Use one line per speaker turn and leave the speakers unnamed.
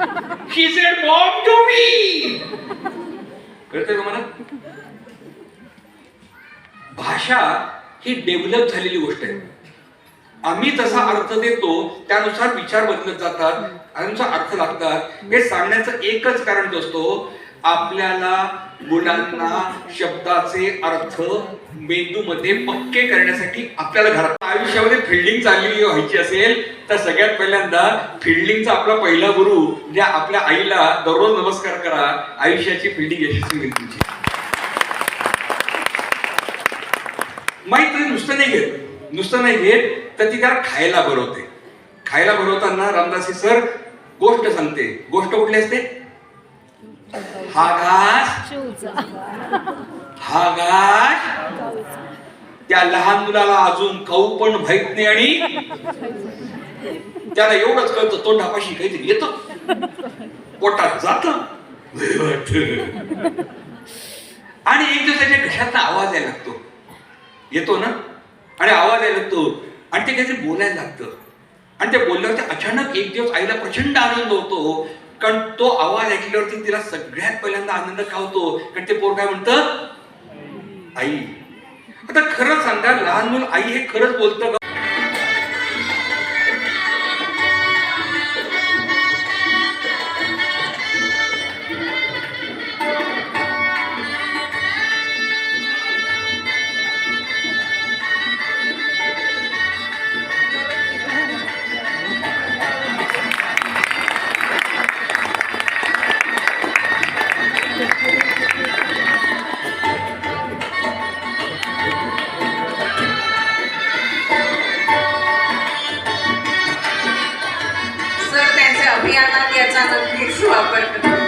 He said, Mom to me. कळतंय तुम्हाला भाषा ही डेव्हलप झालेली गोष्ट आहे. आम्ही जसा अर्थ देतो त्यानुसार विचार बदलत जातात अनुसार अर्थ लागतात. हे सांगण्याचं एकच कारण असतो आपल्याला मुलांना शब्दाचे अर्थ मेंदूमध्ये पक्के करण्यासाठी आपल्याला घरात आयुष्यामध्ये फिल्डिंग चालली व्हायची असेल तर सगळ्यात पहिल्यांदा फिल्डिंगचा आपला पहिला गुरु म्हणजे आपल्या आईला दररोज नमस्कार करा आयुष्याची फिल्डिंग यशस्वी होईल तुमची. माहीत नुसतं नाही घेत. नुसतं नाही घेत तर ती त्याला खायला भरवते खायला भरवताना रामदासी सर गोष्ट सांगते. गोष्ट कुठली असते? हा घास हा घास त्या लहान मुलाला अजून खाऊ पण माहीत नाही आणि त्याला एवढंच कळतं तोंडापाशी काहीतरी येत. पोटात जात. आणि एक दिवस त्याच्या घशातला आवाज यायला लागतो. येतो ना? आणि आवाज यायला लागतो. आणि ते काहीतरी बोलायला लागतं. आणि ते बोलल्यावर अचानक एक दिवस आईला प्रचंड आनंद होतो. कारण तो आवाज ऐकल्यावरती तिला सगळ्यात पहिल्यांदा आनंद का होतो? कारण ते पोर काय म्हणतं? आई. आता खरं सांगा लहान मुलं आई हे खरंच बोलतं अभियानात याचा नक्कीच वापर करतो.